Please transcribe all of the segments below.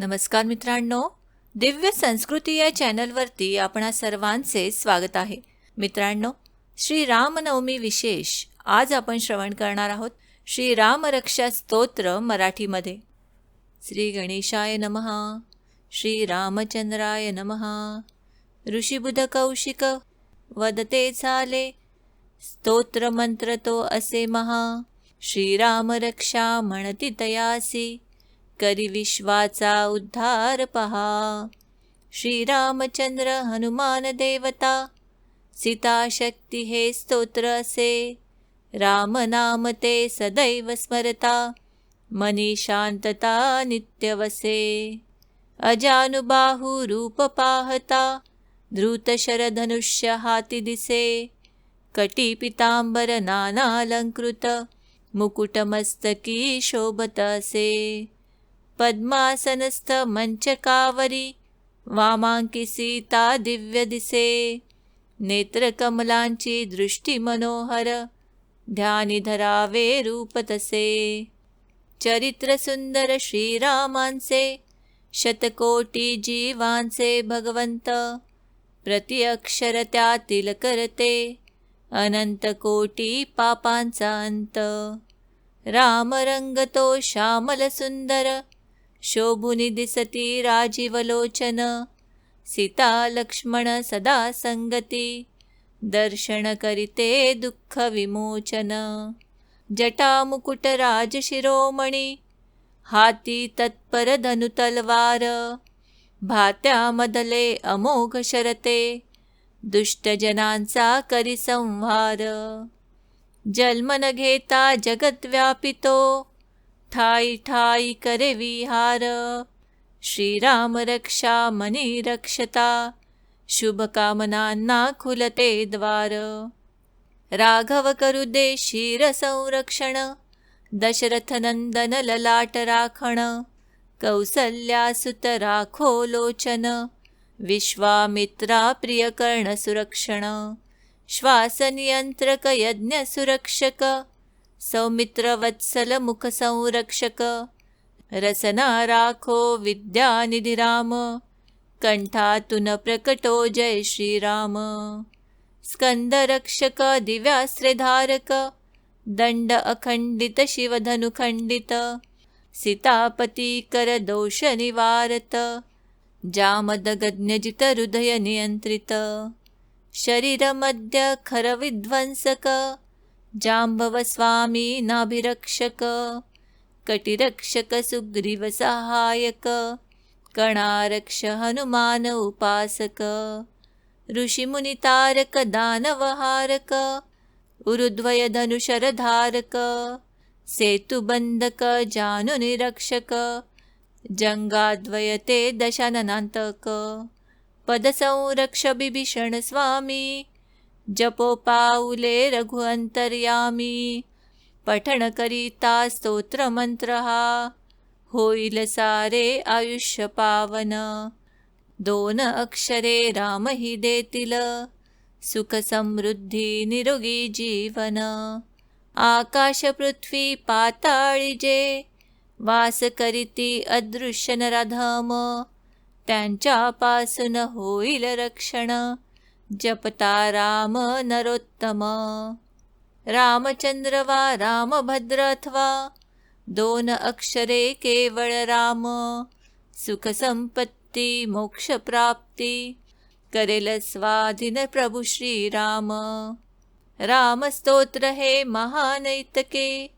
नमस्कार मित्रांनो दिव्य संस्कृती या चॅनलवरती आपणा सर्वांचे स्वागत आहे. मित्रांनो श्री रामनवमी विशेष आज आपण श्रवण करणार आहोत. श्री रामरक्षा स्तोत्र मराठीमध्ये. श्री गणेशाय नमः श्री रामचंद्राय नमः ऋषीबुध कौशिक वदते झाले स्तोत्र मंत्र तो असे महा श्रीरामरक्षा म्हणती तयासी करी विश्वाचा उद्धार पहा. श्रीरामचंद्र हनुमान देवता सीता शक्ती हे स्तोत्र असे. रामनाम ते सदैव स्मरता मनी शांतता नित्य वसे अजानुबाहू रूप पाहता धृत शरधनुष्य हाती दिसे. कटी पितांबर नानालंकृत मुकुटमस्तकी शोभत असे. पद्मासनस्थ मंचकावरी वामांकी सीता दिव्य दिसे नेत्रकमलांची दृष्टी मनोहर ध्यानी धरावे रूप तसे चरित्र सुंदर श्रीरामांचे शतकोटी जीवांचे भगवंत प्रति अक्षर त्यातील अनंत कोटी पापांचा अंत रामरंग तो श्यामल सुंदर शोभुनी दिसती राजीवलोचन। सीता लक्ष्मण सदा संगती। दर्शन करिते दुःख विमोचन। जटा मुकुट हाती तत्पर धनुतलवार भात्यामधले अमोघ शरते। दुष्टजनांचा करी संहार जन्म न घेता जगत व्यापितो। ठाई ठाई करे विहार। श्रीराम रक्षा मनी रक्षता। शुभकामनांना खुलते द्वार। राघव करू दे शिर संरक्षण। दशरथ नंदन ललाट राखण। कौसल्यासुत राखो लोचन। विश्वामित्रा प्रियकर्ण सुरक्षण। श्वासनियंत्रक यज्ञ सौमित्रवत्सलमुखसंरक्षक। रसनाराखो विद्यानिधिराम। कण्ठातुनप्रकटो जय श्रीराम। स्कन्दरक्षक दिव्यास्त्रधारक। दण्ड अखण्डित शिवधनुखण्डित सीतापतिकरदोषनिवारत शरीरमद्य खरविध्वंसक जाम्बवस्वामीनाभिरक्षक नाभिरक्षक कटिरक्षक सुग्रीवसहायक कणारक्ष हनुमान उपासक ऋषिमुनितारक दानवहारक उरुद्वय सेतुबन्धक जानुनिरक्षक जंगाद्वयते दशननान्तक पदसंरक्ष बिभीषणस्वामी जपो पाऊले रघु अंतर्यामी पठण करिता स्तोत्र मंत्र हा. होईल सारे आयुष्य पावन दोन अक्षरे राम ही देतील सुख समृद्धी निरोगी जीवन. आकाश पृथ्वी पाताळी जे वास करीती अदृश्य नराधम त्यांच्यापासून होईल रक्षण. जपता राम नरोत्तम। रामचंद्र वा रामभद्र अथवा दोन अक्षरे केवळ राम। सुख संपत्ती मोक्ष प्राप्ती करेल स्वाधीन प्रभू श्रीराम। रामस्तोत्र हे महानैतके।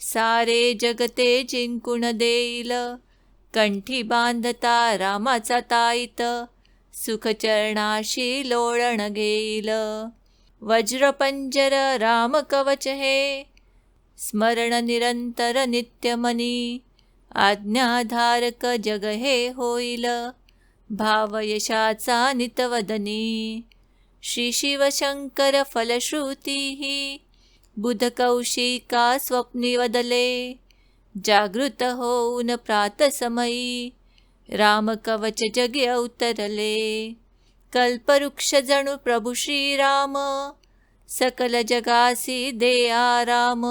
सारे जगते जिंकून देईल। कंठी बांधता रामाचा ताईत। सुखचरणाशी लोळण घेईल वज्रपंजर रामकवच हे. स्मरण निरंतर नित्यमनी. आज्ञाधारक जग हे होईल. भावयशाचा नितवदनी. श्री शिवशंकर फलश्रुती बुधकौशिका स्वप्निवदले जागृत होऊन प्रातसमयी. रामकवच जगे अवतरले. कल्पवृक्ष जणू प्रभू श्रीराम सकल जगासी दे आराम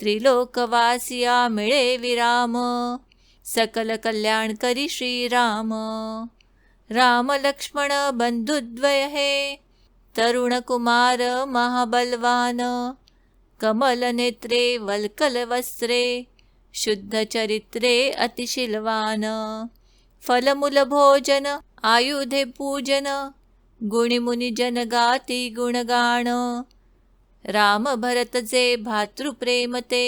त्रिलोकवासिया मिळे विराम सकल कल्याण करी श्रीराम. राम लक्ष्मण बंधुद्वय हे तरुण कुमार महाबलवान कमल नेत्रे वल्कल वस्त्रे शुद्ध चरित्रे अतिशिलवान. फलमूलभोजन आयुधे पूजन गुणिमुनी जनगाती गुणगाण। राम भरत जे भातृप्रेमते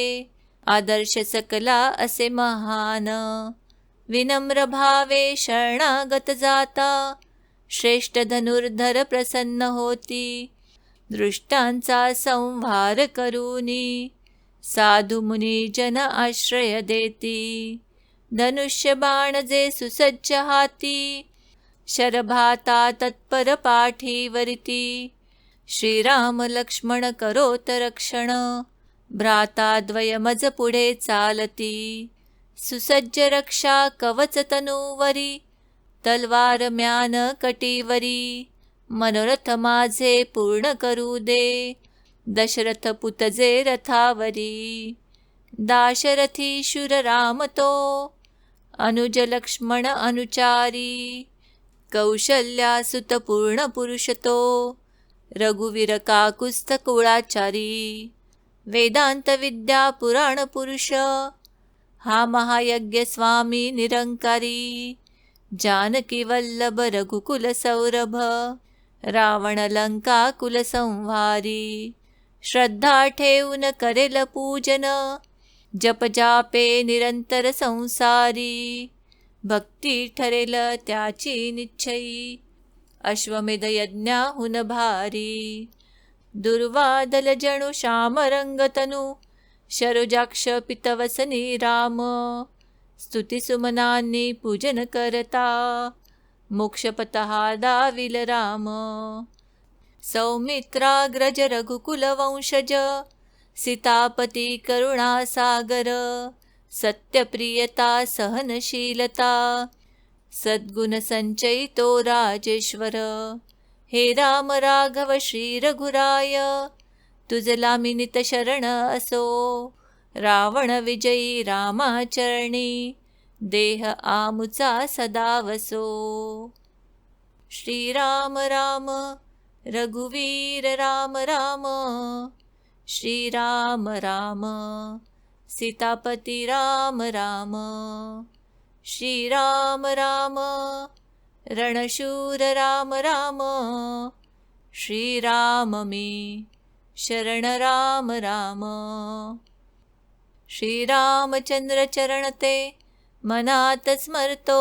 आदर्श सकला असे महान। विनम्र भावे शरणागत जाता श्रेष्ठ धनुर्धर प्रसन्न होती दृष्टांचा संहार करूनी साधू जन आश्रय देती। धनुष्य बाण जे सुसज्ज हाती शरभाता तत्पर पाठीवरती श्रीराम लक्ष्मण करोत रक्षण भ्राता द्वयमज पुढे चालती. सुसज्ज रक्षा कवच तनुवरी तलवार म्यान कटीवरी. मनोरथ माझे पूर्ण करू दे दशरथ पुतजे रथावरी. दाशरथी शूर राम तो अनुजलक्ष्मण अनुचारी। कौशल्या सुतपूर्ण पुरुषतो। पुरुष रघुवीर काकुस्थ कुळाचारी। वेदांत विद्या पुराण पुरुष। हा महायज्ञ स्वामी निरंकारी। जानकी वल्लभ रघुकुल सौरभ। रावण लंका श्रद्धा ठेवून करेल पूजन। जप जापे निरंतर संसारी. भक्ती ठरेल त्याची निश्चयी. अश्वमेध यज्ञाहून भारी. दुर्वादल जणू श्यामरंगतनु शरुजाक्ष पितवसनी राम. स्तुतिसुमनांनी पूजन करता. मोक्षपतः दाविल राम सौमित्राग्रज रघुकुलवंशज सीतापती करुणासागर सत्यप्रियता सहनशीलता सद्गुण संचयितो राजेश्वर हे राम राघव श्री रघुराय तुझला मिनित शरण असो. रावण विजयी रामाचरणी देह आमुचा सदा वसो. श्रीराम राम रघुवीर राम राम श्रीराम राम। सीतापती राम राम। श्रीराम राम। रणशूर राम राम। श्रीराम मी शरण राम राम। श्रीरामचंद्र चरणते मनात स्मरतो।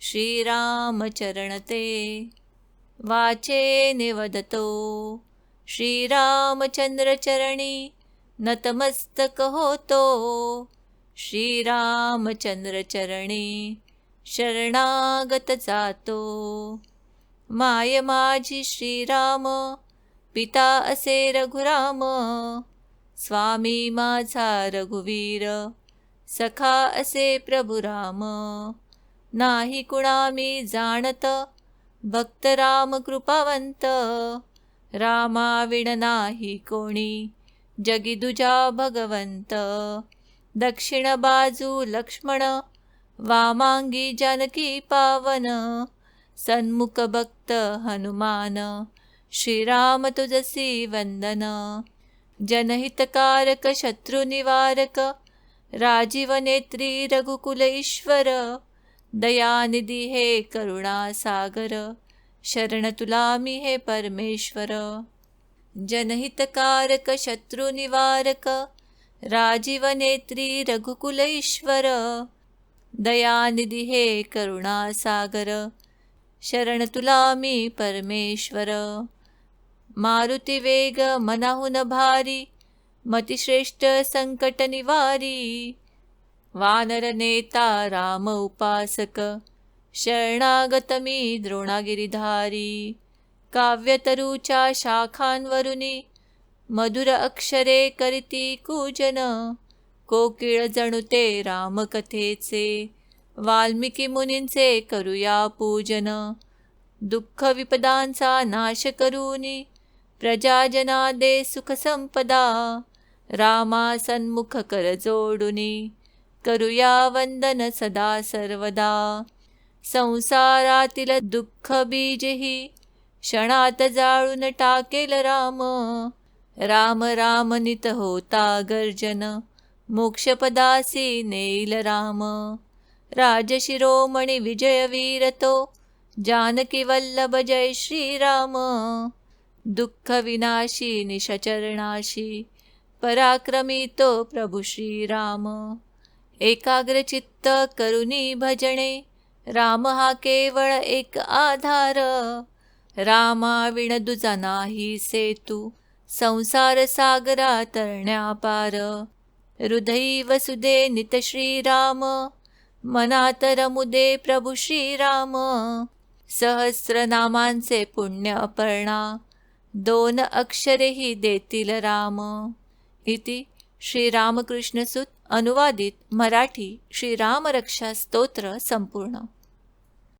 श्रीरामचरणते वाचे निवदतो श्रीरामचंद्रचरणी नतमस्तक होतो श्रीरामचंद्रचरणी शरणागत जातो. माय माझी श्रीराम पिता असे रघुराम. स्वामी माझा रघुवीर सखा असे प्रभुराम. नाही कुणा मी जाणत भक्त राम कृपावंत. रामाविण नाही कोणी. जगी दुजा भगवंत. दक्षिण बाजू लक्ष्मण. वामांगी जानकी पावन. सन्मुख भक्त हनुमान. श्रीराम तुझसी वंदन. जनहितकारक शत्रुनिवारक राजीव नेत्री रघुकुल ईश्वर दयानिधी हे करुणासागर. शरण तुला मी हे परमेश्वर. जनहितकारक शत्रुनिवारक राजीव नेत्री रघुकुल दयानिधी हे करुणासागर. शरण तुला मी परमेश्वर. मारुती वेग मनाहून भारी मतिश्रेष्ठ संकट निवारी. वानर नेता राम उपासक शरणागत मी द्रोणागिरीधारी. काव्यतरूच्या शाखांवरुनी मधुर अक्षरे करीती कूजन. कोकिळ जणुते रामकथेचे. वाल्मिकी मुनींचे करूया पूजन. दुःख विपदांचा नाश करूनी प्रजाजना दे सुख संपदा. रामा सन्मुख कर जोडुनी. करूया वंदन सदा सर्वदा. संसारातील दुःख बीजही क्षणात जाळून टाकेल राम. राम राम नित होता गर्जन मोक्षपदासी नेल राम. राजशिरोमणी विजयवीर तो जानकी वल्लभ जय श्रीराम. दुःख विनाशी निशचरणाशी पराक्रमी तो प्रभु श्रीराम. एकाग्रचित्त करुणी भजणे राम हा केवळ एक आधार. रामाविण दुजा नाही सेतू संसार सागरा तरण्या पार हृदयी वसुदे नित श्रीराम मनात रमुदे प्रभू श्रीराम. सहस्रनामांचे पुण्य अपर्णा दोन अक्षरेही देतील राम. इति श्रीरामकृष्णसुत अनुवादित मराठी श्रीरामरक्षा स्तोत्र संपूर्ण.